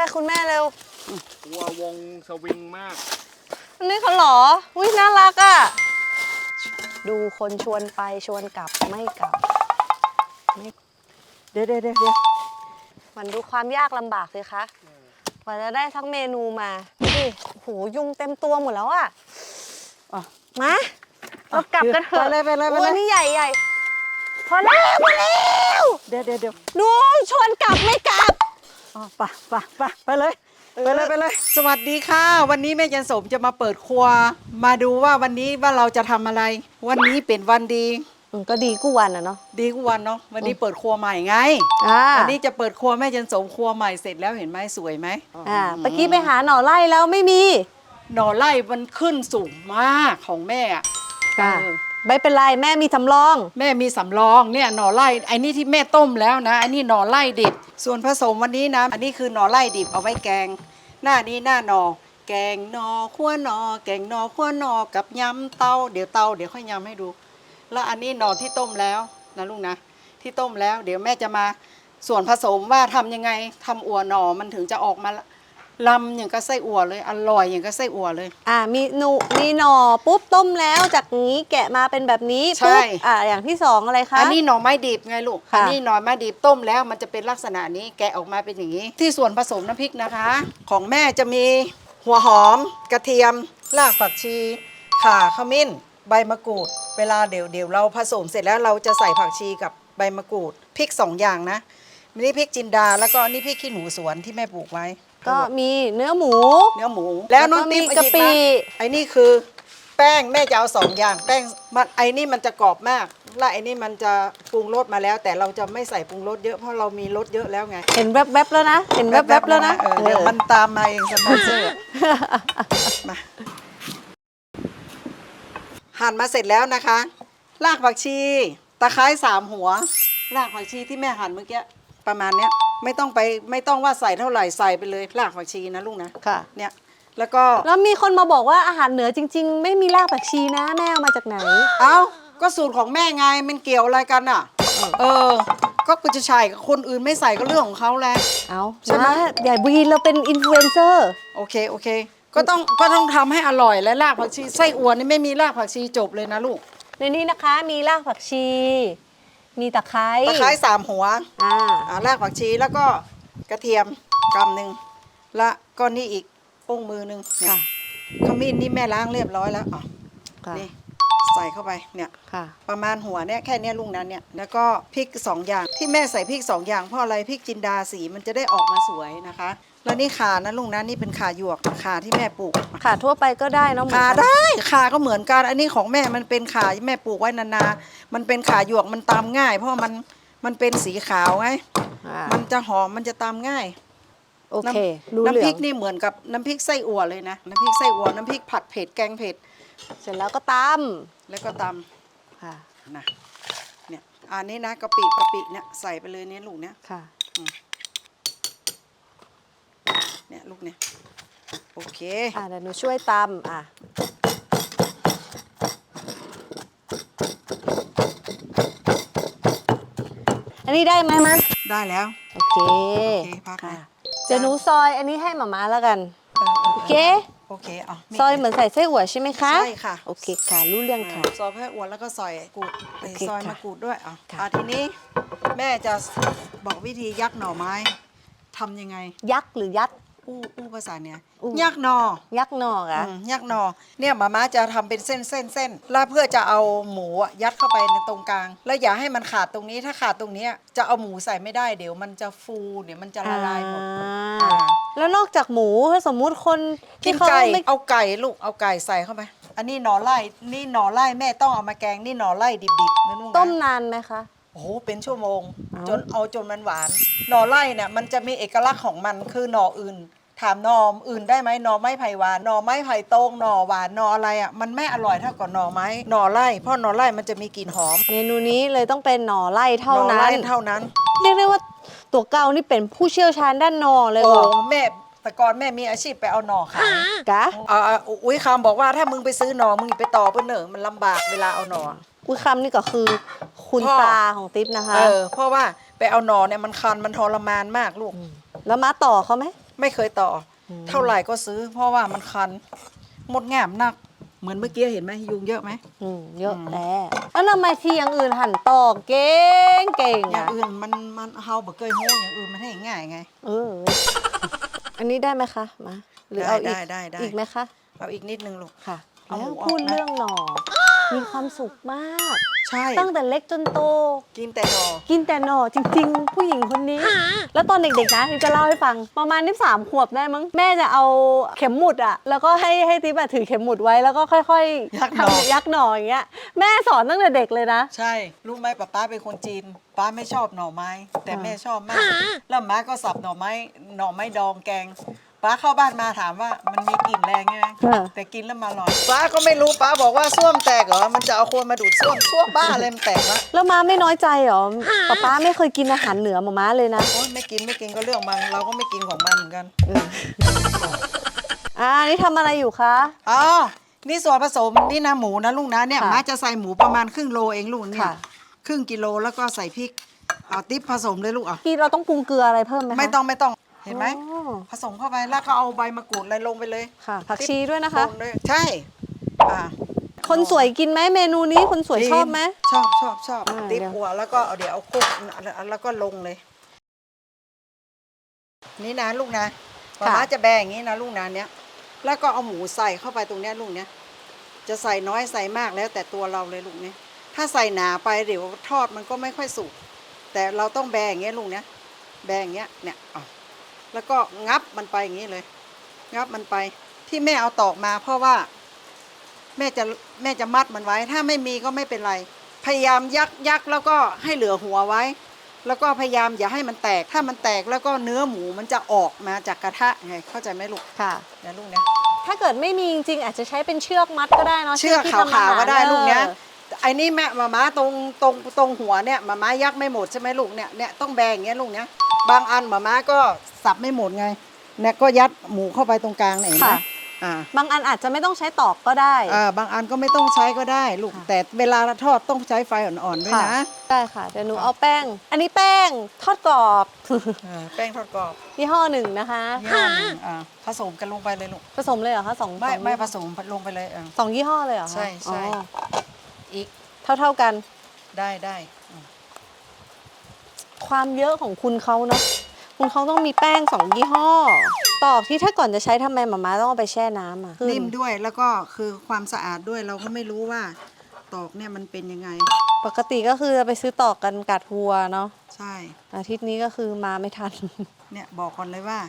ล้ๆคุณแม่เร็ววัววงสวิงมากอันนี้เขาเหรอ อุ้ยน่ารักอะ ดูคนชวนไปชวนกลับไม่กลับเดี๋ยวเดี๋ยวเดี๋ยวเดี๋ยวมันดูความยากลำบากสิคะกว่าจะได้ทั้งเมนูมาดิโอ้โหยุงเต็มตัวหมดแล้วอะอะมาเรากลับกันเถอะไปเลยไปเลยไปเลยโอ้นี่ใหญ่ใหญ่พอแล้วพอแล้วเดี๋ยวเดี๋ยวเดี๋ยวดูชวนกลับไม่กลับ อ๋อไปไปไปไปเลยไปเลยไปเลย สวัสดีค่ะ วันนี้แม่จันสมจะมาเปิดครัว มาดูว่าวันนี้ว่าเราจะทำอะไร วันนี้เป็นวันดี อืมก็ดีกู้วันอะเนาะดีกว่าวันเนาะวันนี้เปิดครัวใหม่ไงอ่าวันนี้จะเปิดครัวแม่จันสมครัวใหม่เสร็จแล้วเห็นไหมสวยไหมอ่าเมื่อกี้ไปหาหน่อไล่แล้วไม่มีหน่อไร่มันขึ้นสูงมากของแม่อะค่ะเออ ไม่เป็นไรแม่มีทำรอง แม่มีสำรองเนี่ยหน่อไร่ไอ้นี่ที่แม่ต้มแล้วนะอันนี้หน่อไร่ดิบ ส่วนผสมวันนี้นะอันนี้คือหน่อไล่ดิบเอาไว้แกง หน้านี้หน้าหนอแกงหนอขั้วหนอแกงหนอขั้วหนอกับยำเตาเดี๋ยวเตาเดี๋ยวค่อยยำให้ดู แล้วอันนี้หนอที่ต้มแล้วนะลูกนะ ที่ต้มแล้ว เดี๋ยวแม่จะมาส่วนผสมว่าทำยังไงทำอัวหนอมันถึงจะออกมา ลำอย่างกับไส้อั่วเลย อร่อยอย่างกับไส้อั่วเลย อ่ามีหนูมีหน่อปุ๊บต้มแล้วจากนี้แกะมาเป็นแบบนี้ใช่ปุ๊บอ่าอย่างที่สองอะไรคะ อันนี้หน่อไม้ดิบไงลูก ค่ะ อันนี้หน่อไม้ดิบต้มแล้วมันจะเป็นลักษณะนี้แกะออกมาเป็นอย่างนี้ ที่ส่วนผสมน้ำพริกนะคะ ของแม่จะมีหัวหอม กระเทียม รากผักชี ข่าขมิ้น ใบมะกรูด เวลาเดี๋ยวเดี๋ยวเราผสมเสร็จแล้วเราจะใส่ผักชีกับใบมะกรูดพริกสองอย่างนะนี่พริกจินดาแล้วก็นี่พริกขี้หนูสวนที่แม่ปลูกไว้ ก็มีเนื้อหมู เนื้อหมู แล้วน้องแล้วก็มีติ๊บเอาหยิบกะปิมาไอ้นี่คือแป้งแม่จะเอาสองอย่าง แป้งมันไอ้นี่มันจะกรอบมาก และไอ้นี่มันจะปรุงรสมาแล้ว แต่เราจะไม่ใส่ปรุงรสเยอะเพราะเรามีรสเยอะแล้วไง เห็นแวบๆแล้วนะ เห็นแวบๆแล้วนะเออเดี๋ยวมันตามมาเองสปอนเซอร์มาหั่นมาเสร็จแล้วนะคะ รากผักชี ตะไคร้สามหัว รากผักชีที่แม่หั่นเมื่อกี้ ประมาณเนี้ยไม่ต้องไปไม่ต้องว่าใส่เท่าไหร่ใส่ไปเลยรากผักชีนะลูกนะค่ะ เนี่ยแล้วก็แล้วมีคนมาบอกว่าอาหารเหนือจริง ๆ ไม่มีรากผักชีนะแม่เอามาจากไหน เอ้าก็สูตรของแม่ไงมันเกี่ยวอะไรกันอะ เออ ก็กูจะใส่กับคนอื่นไม่ใส่ก็เรื่องของเขาแหละ เอาใช่ไหม นะอย่าบีนเราเป็นอินฟลูเอนเซอร์ โอเคโอเค ก็ต้องก็ต้องทำให้อร่อยและรากผักชีไส้อั่วนี่ไม่มีรากผักชีจบเลยนะลูก ในนี้นะคะมีรากผักชี มีตะไคร้ตะไคร้สามหัวอ่าอ่ารากผักชีแล้วก็กระเทียมกำหนึ่งและก็นี่อีกโป้งมือหนึ่งเนี่ยค่ะขมิ้นนี่แม่ล้างเรียบร้อยแล้วอะค่ะ นี่ ใส่เข้าไปเนี่ยค่ะ ประมาณหัวเนี่ยแค่เนี้ยลุงนั้นเนี่ยแล้วก็พริกสองอย่างที่แม่ใส่พริกสองอย่างเพราะอะไรพริกจินดาสีมันจะได้ออกมาสวยนะคะ แล้วนี่ขานะลุงนะนี่เป็นขาหยวกขาที่แม่ปลูกค่ะทั่วไปก็ได้เนาะเหมือนขากันได้ขาก็เหมือนกัน อันนี้ของแม่มันเป็นขาที่แม่ปลูกไว้นานๆมันเป็นขาหยวกมันตามง่าย เพราะมันมันเป็นสีขาวไงอ่ามันจะหอมมันจะตามง่าย โอเค น้ำรู้เหลืน้ำพอริงกนี่เหมือนกับน้ำพริกไส้อั่วเลยนะ น้ำพริกไส้อั่วน้ำพริกผัดเผ็ดแกงเผ็ด เสร็จแล้วก็ตแล้วก็ตำำค่ะนะเนี่ยอันนี้นะกะปิกะปิเนี่ยใส่ไปเลยเนี่ยลูกเนี่ยค่ะเนี่ยลูกเนี่ยโอเค อ่าเดี๋ยวหนูช่วยตำอะอันนี้ได้ไหมมันได้แล้ว โอเคโอเคพักค่ะนะเดี๋ยวหนูซอยอันนี้ให้หมาม่าแล้วกันเออเออโอเค โอเคเอาซอยเหมือนใส่ไส้อั่วใช่ไหมคะ ใช่ค่ะโอเคค่ะ รู้เรื่องค่ะ ซอยแพะอ้วนแล้วก็ซอยกูดไปโอเคซอยค่ะมะกรูดด้วยอะค่ะ อะทีนี้แม่จะบอกวิธียักหน่อไม้ทำยังไง ยักษ์หรือยัด อู้อู้ภาษาเนี่ยอู้ ยักหน่อยักษ์หนอกอะอืมยักหน่อเนี่ยมาม่าจะทำเป็นเส้นเส้นเส้นแล้วเพื่อจะเอาหมูอะยัดเข้าไปในตรงกลาง แล้วอย่าให้มันขาดตรงนี้ถ้าขาดตรงเนี้ยจะเอาหมูใส่ไม่ได้เดี๋ยวมันจะฟูเดี๋ยวมันจะละลายหมดอ่า อ่าแล้วนอกจากหมูถ้าสมมุติคนกิที่นเขาไก่ไม่เอาไก่ลูกเอาไก่ใส่เข้าไป อันนี้หน่อไร่นี่หน่อไร่แม่ต้องเอามาแกงนี่หน่อไร่ดิบๆนะลูกนะต้มนานไหมคะ โอ้โหเป็นชั่วโมง เอ้า จนเอาจนมันหวาน หน่อไร่เนี่ยมันจะมีเอกลักษณ์ของมันคือหน่ออื่น ถามหน่ออื่นได้ไหมหน่อไม้ไผ่หวานหน่อไม้ไผ่โต้งหน่อหวานหน่ออะไรอะมันไม่อร่อยเท่ากับหน่อไม้หน่อไร่เพราะหน่อไร่มันจะมีกลิ่นหอมเมนูนี้เลยต้องเป็นหน่อไล่เท่าหน่อนั้ไร่น เท่านั้น เรียกได้ว่าตัวเก่านี่เป็นผู้เชี่ยวชาญด้านหนอเลยโอ้เหรอแม่แต่ก่อนแม่มีอาชีพไปเอาหน่อขายกะ อ่าอุ้ยคำบอกว่าถ้ามึงไปซื้อหน่อมึงอย่าไปต่อเพื่อนเนอะมันลำบากเวลาเอาหน่อ อุ้ยคำนี่ก็คือ คุณพ่อ ตาของติ๊บนะคะ เออเพราะว่าไปเอาหน่อเนี่ยมันคันมันทรมานมากลูก แล้วมาต่อเขาไหม ไม่เคยต่ออม เท่าไหร่ก็ซื้อ เพราะว่ามันคันหมดแง่มนัก เหมือนเมื่อกี้เห็นไหมยุงเยอะไหม อืมเยอะอืม แล้วแล้วทำไมที่อย่างอื่นหั่นตอกเก่งเก่งอย่างอะอื่นมันมันเฮาบ่เคยโหอย่างอื่นมันให้ง่ายไง เออ อันนี้ได้ไหมคะมาหรือได้เอาอีกได้ได้ได้ อีกไหมคะ เอาอีกนิดนึงลูก ค่ะ เอาหมูแล้วออกพูดนะ เรื่องหน่อ มีความสุขมาก ใช่ ตั้งแต่เล็กจนโต กินแต่หนอกินแต่หน่อจริง ๆ ผู้หญิงคนนี้ แล้วตอนเด็กๆนะทิพจะเล่าให้ฟังประมาณนิบสามขวบได้มั้งแม่จะเอาเข็มหมุดอะแล้วก็ให้ให้ทิพอะถือเข็มหมุดไว้แล้วก็ค่อยยักๆหนอทำยักษ์หน่ออย่างเงี้ยแม่สอนตั้งแต่เด็กเลยนะ ใช่ รู้ไหมป้าป้าเป็นคนจีน ป้าไม่ชอบหน่อไม้ แต่อ่าแม่ชอบมาก แล้วม้าก็สับหน่อไม้ หน่อไม้ดองแกง ป้าเข้าบ้านมาถามว่ามันมีกลิ่นแรงใช่ไหมเออแต่กินแล้วมาอร่อยป้าก็ไม่รู้ป้าบอกว่าส้วมแตกเหรอ มันจะเอาคนมาดูดส้วมส้วมบ้าอะไรมันแตกวะแล้วม้าไม่น้อยใจเหรอป๊าป๊าไม่เคยกินอาหารเหนือหมาม้าเลยนะโอ๊ยไม่กินไม่กินก็เรื่องมัน เราก็ไม่กินของมันเหมือนกัน อ่านี่ทำอะไรอยู่คะ อ๋อ นี่ส่วนผสมนี่นะหมูนะลูกนะเนี่ยค่ะม้าจะใส่หมูประมาณครึ่งโลเองลูกเนี่ยค่ะ ครึ่งกิโลแล้วก็ใส่พริกเอาติ๊บผสมเลยลูกเอา พี่เราต้องปรุงเกลืออะไรเพิ่มไหมคะ ไม่ต้องไม่ต้อง เห็นไหมอ๋อผสมเข้าไปแล้วก็เอาใบมะกรูดอะไรลงไปเลยค่ะ ผักชีด้วยนะคะ ลงเลยใช่อ่าคนสวยกินไหมเมนูนี้คนสวยชอบไหม ชอบชอบชอบอ่าติ๊บเดี๋ยวหัวแล้วก็เอาเดี๋ยวเอาคลุกแล้วก็ลงเลย นี่นะลูกนะป้าม้าจะแบ่งอย่างนี้นะลูกนะเนี้ยแล้วก็เอาหมูใส่เข้าไปตรงเนี้ยลูกเนี้ยจะใส่น้อยใส่มากแล้วแต่ตัวเราเลยลูกเนี้ยถ้าใส่หนาไปเดี๋ยวทอดมันก็ไม่ค่อยสุกแต่เราต้องแบ่งอย่างเงี้ยลูกเนี้ยแบ่งอย่างเงี้ยเนี่ยเอา แล้วก็งับมันไปอย่างนี้เลย งับมันไป ที่แม่เอาตอกมา เพราะว่า แม่จะแม่จะมัดมันไว้ ถ้าไม่มีก็ไม่เป็นไร พยายามยักยักแล้วก็ให้เหลือหัวไว้ แล้วก็พยายามอย่าให้มันแตก ถ้ามันแตกแล้วก็เนื้อหมูมันจะออกมาจากกระทะไงเข้าใจไหมลูกค่ะเดี๋ยวลูกนะถ้าเกิดไม่มีจริงๆอาจจะใช้เป็นเชือกมัดก็ได้เนาะเชือกที่ขาวทำอาหารๆก็ได้ลูกเนี้ยออ ไอ้นี่แม่มาม้าตรงตรงตรงหัวเนี่ยมาม้ายักไม่หมดใช่ไหมลูกเนี่ยเนี่ยต้องแบ่งอย่างเงี้ยลูกเนี้ยบางอันมาม้าก็สับไม่หมดไงเนี่ยก็ยัดหมูเข้าไปตรงกลางเนี่ยเห็นไหมค่ะ อ่าบางอันอาจจะไม่ต้องใช้ตอกก็ได้ อ่าบางอันก็ไม่ต้องใช้ก็ได้ลูกค่ะ แต่เวลาเราทอดต้องใช้ไฟอ่อนๆด้วยค่ะนะได้ค่ะเดี๋ยวหนูเอาแป้ง อันนี้แป้งทอดกรอบ อ่าแป้งทอดกรอบยี่ห้อหนึ่งนะคะ ยี่ห้อหนึ่งอ่าผสมกันลงไปเลยลูกผสมเลยเหรอคะสองไม่สองไม่ผสมลงไปเลยอ่าสองยี่ห้อเลยเหรอคะใช่ใช่ อ๋อ อีกเท่าเท่าๆกัน ได้ได้อืมความเยอะของคุณเขาเนาะคุณเขาต้องมีแป้งสองยี่ห้อ ตอกที่ถ้าก่อนจะใช้ทำไมหมาม่าต้องเอาไปแช่น้ำอะนิ่มด้วยแล้วก็คือความสะอาดด้วยเราก็ไม่รู้ว่าตอกเนี่ยมันเป็นยังไง ปกติก็คือจะไปซื้อตอกกันกัดวัวเนาะใช่ อาทิตย์นี้ก็คือมาไม่ทัน เนี่ยบอกก่อนเลยว่า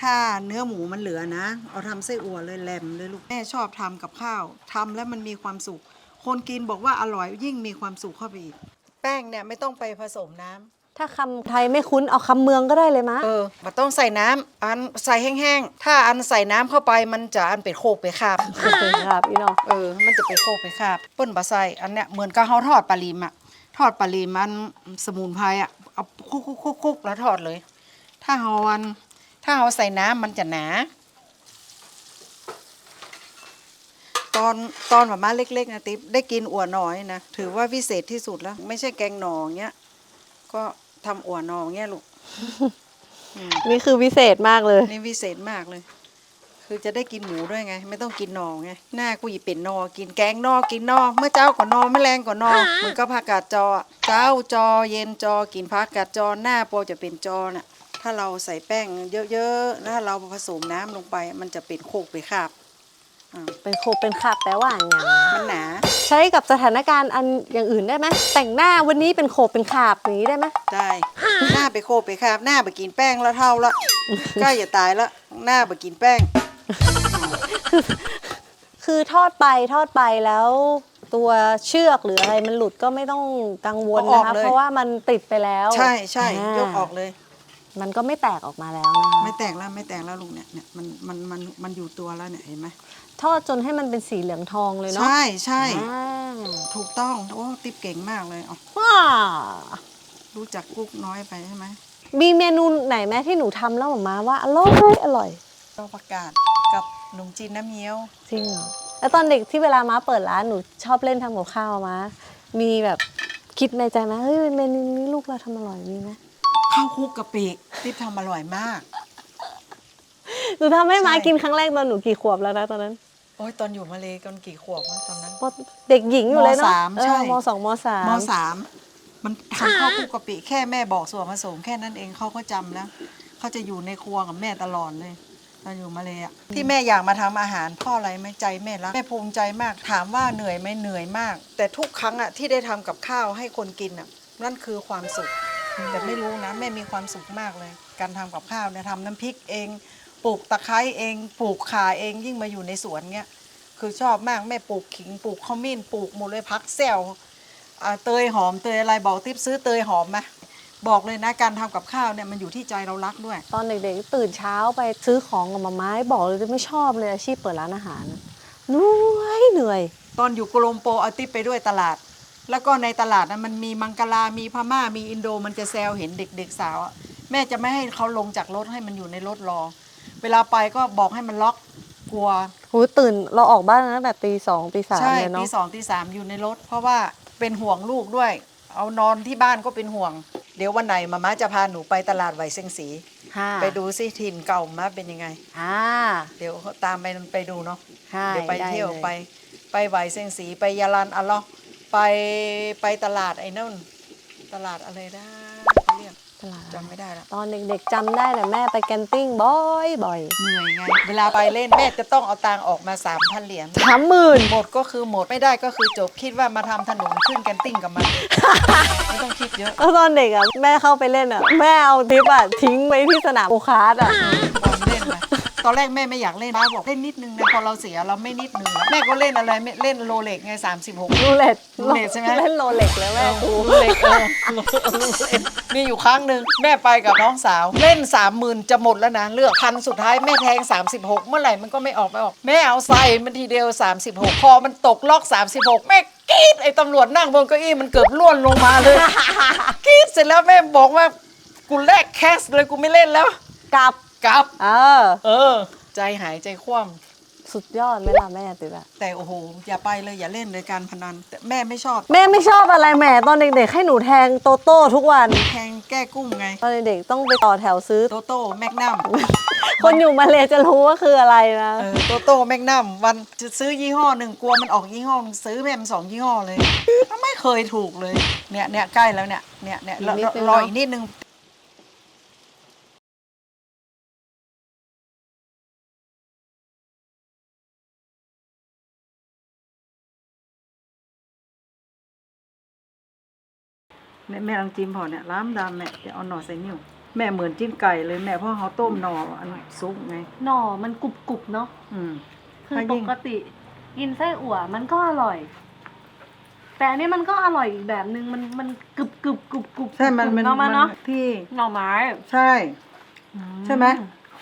ถ้าเนื้อหมูมันเหลือนะ เอาทำไส้อั่วเลยแหลมเลยลูกแม่ชอบทำกับข้าวทำแล้วมันมีความสุข คนกินบอกว่าอร่อยยิ่งมีความสุขเข้าไปอีก แป้งเนี่ยไม่ต้องไปผสมน้ำถ้าคำไทยไม่คุ้นเอาคำเมืองก็ได้เลยมะ เออมันต้องใส่น้ำอันใส่แห้งๆ ถ้าอันใส่น้ำเข้าไปมันจะอันเป็ดโคกไปคาบโอเคครับพี่น้อง เออ มันจะไปโคกไปคาบเปิ้นบะใส่อันเนี้ยเหมือนกับเขาทอดปลาลิมอะทอดปลาลิมมันสมุนไพรอะเอาคุกคุกคุกคุกแล้วทอดเลย ถ้าเฮาอัน ถ้าเฮาใส่น้ำมันจะหนา ตอนตอนแบบมาเล็ก ๆ นะติ๊บได้กินอั่วหน่อยนะถือว่าพิเศษที่สุดแล้ว ไม่ใช่แกงหน่อเงี้ยก็ทำอั่วหน่อเงี้ยลูกอืมนี่คือวิเศษมากเลย นี่วิเศษมากเลย คือจะได้กินหมูด้วยไง ไม่ต้องกินหนอไงหน้ากูหยิบเป็นนอกินแกงนอกินนอเมื่อเจ้าก่อนนอแมลงก่อนนอเหมือนกับผักกาดจออะเจ้าจอเย็นจอกินผักกาดจอหน้าโปรจะเป็นจอน่ะถ้าเราใส่แป้งเยอะๆแล้วถ้าเราผสมน้ำลงไป มันจะเป็นโคกไปคาบอ่า เป็นโคเป็นขาบแปลว่าอย่างมันหนา ใช้กับสถานการณ์อันอย่างอื่นได้ไหมแต่งหน้าวันนี้เป็นโคเป็นขาบอย่างนี้ได้ไหมได้หน้าไปโคกไปคาบหน้าไปกินแป้งแล้วเท่าละใกล้จะตายละหน้าไปกินแป้ง คือทอดไปทอดไปแล้ว ตัวเชือกหรืออะไรมันหลุดก็ไม่ต้องกังวลเอาออกนะคะเลยเพราะว่ามันติดไปแล้ว ใช่ใช่ายกออกเลย มันก็ไม่แตกออกมาแล้วนะคะไม่แตกแล้วไม่แตกแล้วลุงเนี่ยเนี่ยมันมันมันมันอยู่ตัวแล้วเนี่ยเห็นไหม ทอดจนให้มันเป็นสีเหลืองทองเลยเนาะใช่ใช่อ่าถูกต้องโอ้ติ๊บเก่งมากเลยอ๋อว้ารู้จักกุ๊กน้อยไปใช่ไหมมีเมนูไหนไหมที่หนูทำแล้วหมาว่าอร่อยอร่อยต้องประกาศกับขนมจีนน้ำเงี้ยว จริงเหรอแล้วตอนเด็กที่เวลาม้าเปิดร้านหนูชอบเล่นทำกับข้าวมามีแบบคิดในใจไหมเฮ้ยเมนูนี้ลูกเราทำอร่อยมีไหมข้าวคลุกกะปิติ๊บทำอร่อยมาก หนูทำให้ม้าใช่ กินครั้งแรกตอนหนูกี่ขวบแล้วนะตอนนั้น โอ้ยตอนอยู่มาเลยกันกี่ขวบวะตอนนั้นเพราะเด็กหญิงอยู่เลยเนาะมสามเออใช่ มสองมสามมสามมันทำข้าวคลุกกะปิแค่แม่บอกส่วนผสมแค่นั้นเองเขาก็จำแล้วเขาจะอยู่ในครัวกับแม่ตลอดเลยตอนอยู่มาเลยอะที่แม่อยากมาทำอาหารเพ่ออะไรไหม่ใจแม่รักแม่ภูมิใจมากถามว่าเหนื่อยไหมเหนื่อยมาก แต่ทุกครั้งอะที่ได้ทำกับข้าวให้คนกินอะนั่นคือความสุข แต่ไม่รู้นะแม่มีความสุขมากเลย การทำกับข้าวเนี่ยทำน้ำพริกเอง ปลูกตะไคร้เองปลูกข่าเองยิ่งมาอยู่ในสวนเนี้ยคือชอบมากแม่ปลูกขิงปลูกขมิ้นปลูกหมดเลยพักแซวอ่าเตยหอมเตยอะไรบอกติ๊บซื้อเตยหอมมาบอกเลยนะการทำกับข้าวเนี่ยมันอยู่ที่ใจเรารักด้วย ตอนเด็กๆตื่นเช้าไปซื้อของกับมาม้าบอกเลยจะไม่ชอบเลยอาชีพเปิดร้านอาหารเหนื่อยเหนื่อย ตอนอยู่โกลมโปเอาติ๊บไปด้วยตลาด แล้วก็ในตลาดนะมันมีมังกลา มีพม่ามีอินโดมันจะแซวเห็นเด็กๆสาวอะแม่จะไม่ให้เขาลงจากรถให้มันอยู่ในรถรอ เวลาไปก็บอกให้มันล็อกกลัว หูตื่นเราออกบ้านตั้งแต่ตีสองตีสามใช่เลยตีเนาะสองตีสามอยู่ในรถ เพราะว่าเป็นห่วงลูกด้วย เอานอนที่บ้านก็เป็นห่วง เดี๋ยววันไหนมาม่าจะพาหนูไปตลาดไหวเซงสี ค่ะไปดูซิถิ่นเก่ามาเป็นยังไง อ่าเดี๋ยวตามไปไปดูเนาะใช่เดี๋ยวไปด้เที่ยวลไปไปไหวเซงสีไปยาลันอะลอไปไปตลาดไอ้นั่นตลาดอะไรนะเขาเรียก ตลาดจำไม่ได้ละตอนเด็กๆจำได้แต่แม่ไปแกนติ้งบ่อยบ่อยเหนื่อยไงเวลาไปเล่นแม่จะต้องเอาตังค์ออกมาสามพันเหรียญสามหมื่นหมดก็คือหมดไม่ได้ก็คือจบคิดว่ามาทำถนนขึ้นแกนติ้งกับมันไม่ต้องคิดเยอะแล้วตอนเด็กอะแม่เข้าไปเล่นอะแม่เอาทิปอะทิ้งไว้ที่สนามโอคาร์ดอะบอลเล่นไป ตอนแรกแม่ไม่อยากเล่นป้าบอกเล่นนิดนึงนะพอเราเสียเราไม่นิดนึงแม่ก็เล่นอะไรไม่เล่นโรเล็กไง36รูเล็ตรูเล็ตใช่ไหม เล่นโรเล็กแล้วแม่กูโรเล็กเออโรเล็กมีอยู่ครั้งหนึ่งแม่ไปกับน้องสาว เล่น30,000จะหมดแล้วนะเลือกพันสุดท้ายแม่แทง 36 เมื่อไหร่มันก็ไม่ออกไม่ออก แม่เอาใส่มันทีเดียว 36 พอมันตกล็อก 36 แม่กรีดไอ้ตำรวจนั่งบนเก้าอี้มันเกือบล่วนลงมาเลยกรีดเสร็จแล้วแม่บอกว่ากูแลกแคสเลยกูไม่เล่นแล้ว กลับ กลับ เออ เออ ใจหายใจคว่สุดยอดไหมล่ะแม่ติดอะำแต่โอ้โห อย่าไปเลยอย่าเล่นเลยการพนันแต่แม่ไม่ชอบแม่ไม่ชอบอะไรแหม่ตอนเด็กๆให้หนูแทงโตโต้ทุกวัน แทงแก้กุ้งไง ตอนเด็กๆต้องไปต่อแถวซื้อ โตโต้แมกนัมคนอยู่มาเลจะรู้ว่าคืออะไรนะ เออโตโต้แมกนัมวันจะซื้อยี่ห้อหนึ่งกลัวมันออกยี่ห้อหนึ่งซื้อแม่มนสองยี่ห้อเลย ไม่เคยถูกเลยเนี่ยเนี่ยใกล้แล้วเนี่ยเนี่ยเนี่ยรอรอรออีกนิดนึง แม่แม่ลองจิ้มพอเนี่ยล้ำดำแม่จะเอาหน่อใส่นิ้วแม่เหมือนจิ้มไก่เลยแม่เพราะเขาต้มหน่ออันซุปไง หน่อมันกรุบกรุบๆเนาะอืม คือถ้าปยิ่ง กติ กินไส้อั่วมันก็อร่อย แต่อันนี้มันก็อร่อยอีกแบบนึงมันมันกรึบกรึบกรุบกรุบใช่มันกรุบมันเนาะมันเนาะที่หน่อไม้ใช่ ใช่ไหม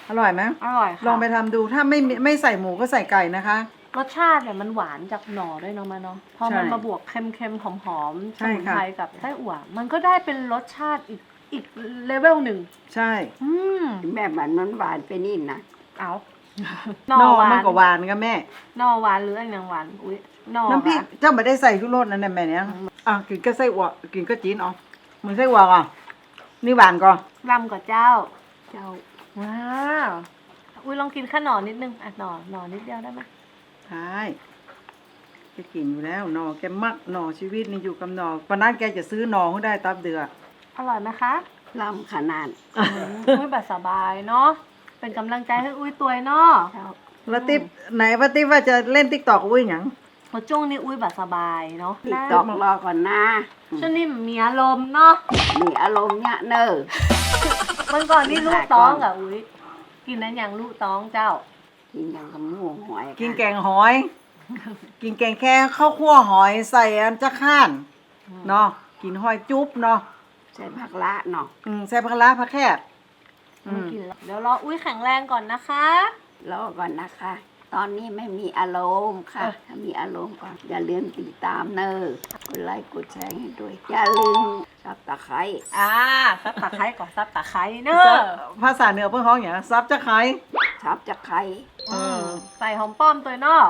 อร่อยไหม อร่อยค่ะลองไปทำดูถ้าไม่ไม่ใส่หมูก็ใส่ไก่นะคะ รสชาติเนี่ยมันหวานจากหน่อด้วยเนาะมันเนาะพอมันใช่มาบวกเค็มๆหอมๆสใช่มุนค่ะไพรกับไส้อั่วมันก็ได้เป็นรสชาติอีกอีกเลเวลหนึ่งใช่อืมแม่มันมันหวานไปนี่นะเอาหนน่ออหวามันนก็หวานก็แม่ หน่อหวานหรืออันยังหวานอุ้ยหน่อน้ำพริกค่ะเจ้าไม่ได้ใส่ทุกรสนั่นแหละแม่เนี่ยอะกินก็ไส้อั่วกินก็จีนเอาเหมือนไส้อั่วก่อนนี่หวานก่อนรำกับเจ้า เจ้าว้าวอุ้ยลองกินข้าวหน่อนิดนึงอะหน่อหน่อนิดเดียวได้ไหม ใช่แกกินอยู่แล้วหนอแกมักหนอชีวิตนี่อยู่กับหนอวันนั้นแกจะซื้อหนอให้ได้ตับเดืออร่อยไหมคะล่ำขนาดอืมอุ้ยแบบสบายเนาะเป็นกำลังใจให้อุ้ยตัวยเนาะเจ้าแล้วติ๊บไหนว่าติ๊บว่าจะเล่นติ๊กตอกอุ้ยหยังเพราะช่วงนี้อุ้ยแบบสบายเนาะติดตอกรอก่อนนะช่วงนี้มีอารมณ์เนาะมีอารมณ์เนี่ยเนอะเมื่อก่อนนี่ลูกต้องกับอุ้ยกินนั้นอย่างลูกต้องเจ้า กินอย่างกับหมูหอยค่ะกินแกงหอย กินแกงแค่ข้าวคั่วหอยใส่อันจะข้านเนาะกินหอยจุ๊บเนาะใส่ผักละเนาะอืมใส่ผักล้าผักแคบอืไม่มกินแล้วเดี๋ยวรออุ้ยแข็งแรงก่อนนะคะ รอก่อนนะคะ ตอนนี้ไม่มีอารมณ์ค่ะเออถ้ามีอารมณ์ก่อนอย่าลืมติดตามเนอะกดไลค์กดแชร์ให้ด้วย อย่าลืมซับตะไคร้อ่าซับตะไคร้ก่อนซับตะไคร้เนอะภาษาเหนือเพื่อนเขาอย่างซับจะไคร้ซับจะไคร้เออใส่หอมป้อมตัวเนาะ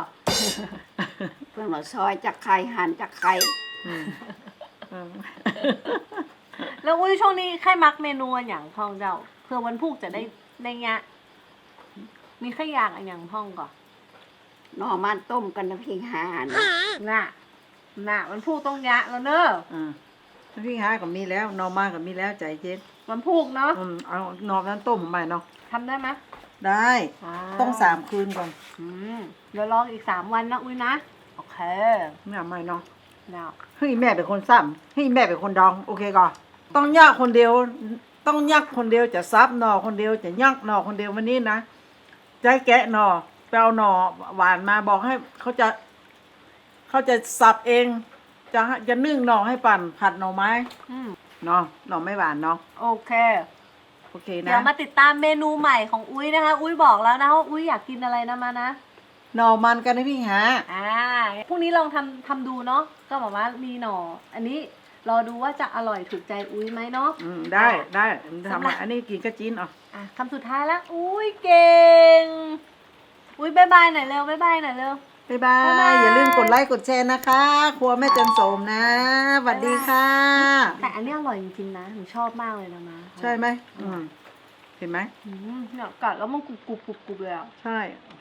เพื่อนมาซอยจะไคร้หั่นจะไคร้อืมเออแล้วอุ้ยช่วงนี้ใครมักเมนูอันอย่างของเจ้าเพื่อวันพุกจะได้ได้เงี้ยมีแค่อย่างอันอย่างพ่องก่อน หน่อมันต้มกันน้ำพริกหานะน่ะน่ะมันพูกตรงยะแล้วเนอะอ่าพี่หาก็มีแล้วหนอมาก็มีแล้วใจเย็นมันพูกเนาะอืมเอาหนอนั้นต้มไปเนาะทำได้ไหมได้าต้องสามคืนก่อนอืมเดี๋ยวลองอีกสามวันนะอุ้ยนะ โอเคเนี่ยไม่เนาะแล้วเฮ้ยแม่เป็นคนซ้ำเฮ้ยแม่เป็นคนดอง โอเคก่อนต้องยากคนเดียว ต้องยักคนเดียวจะซับหนอคนเดียวจะยักหนอคนเดียววันนี้นะใจแกะหนอ ไปเอาหนอหวานมาบอกให้เขาจะเขาจะสับเอง จะจะนึ่งหนอให้ปั่นผัดหน่อไม้อืมเนาะหน่อไม่หวานเนาะโอเค โอเคเดี๋ยวนะมาติดตามเมนูใหม่ของอุ้ยนะคะ อุ้ยบอกแล้วนะว่าอุ้ยอยากกินอะไรนะมานะหน่อมันกันนะพี่หาอ่าพรุ่งนี้ลองทำทำดูเนาะก็บอกว่ามีหน่อ อันนี้รอดูว่าจะอร่อยถูกใจอุ้ยไหมเนาะ อืมได้ได้สำหรับทำอันนี้กินกระจินเอะ อะคำสุดท้ายแล้วอุ้ยเก่ง อุ้ยบายบายหน่อยเร็วบายบายหน่อยเร็ว บ๊ายบาบ๊ายบายยอย่าลืมกดไลค์กดแชร์นะคะ ครัวแม่จันโสมนะสวัสดีค่ะ แต่อันนี้อร่อยจริงๆนะหนูชอบมากเลยนะมาใช่ไหมอืมเห็นไหมอืมเนี่ยกัดแล้วมันกรุบกรุบกรุบกรุบเลยอะ ใช่อ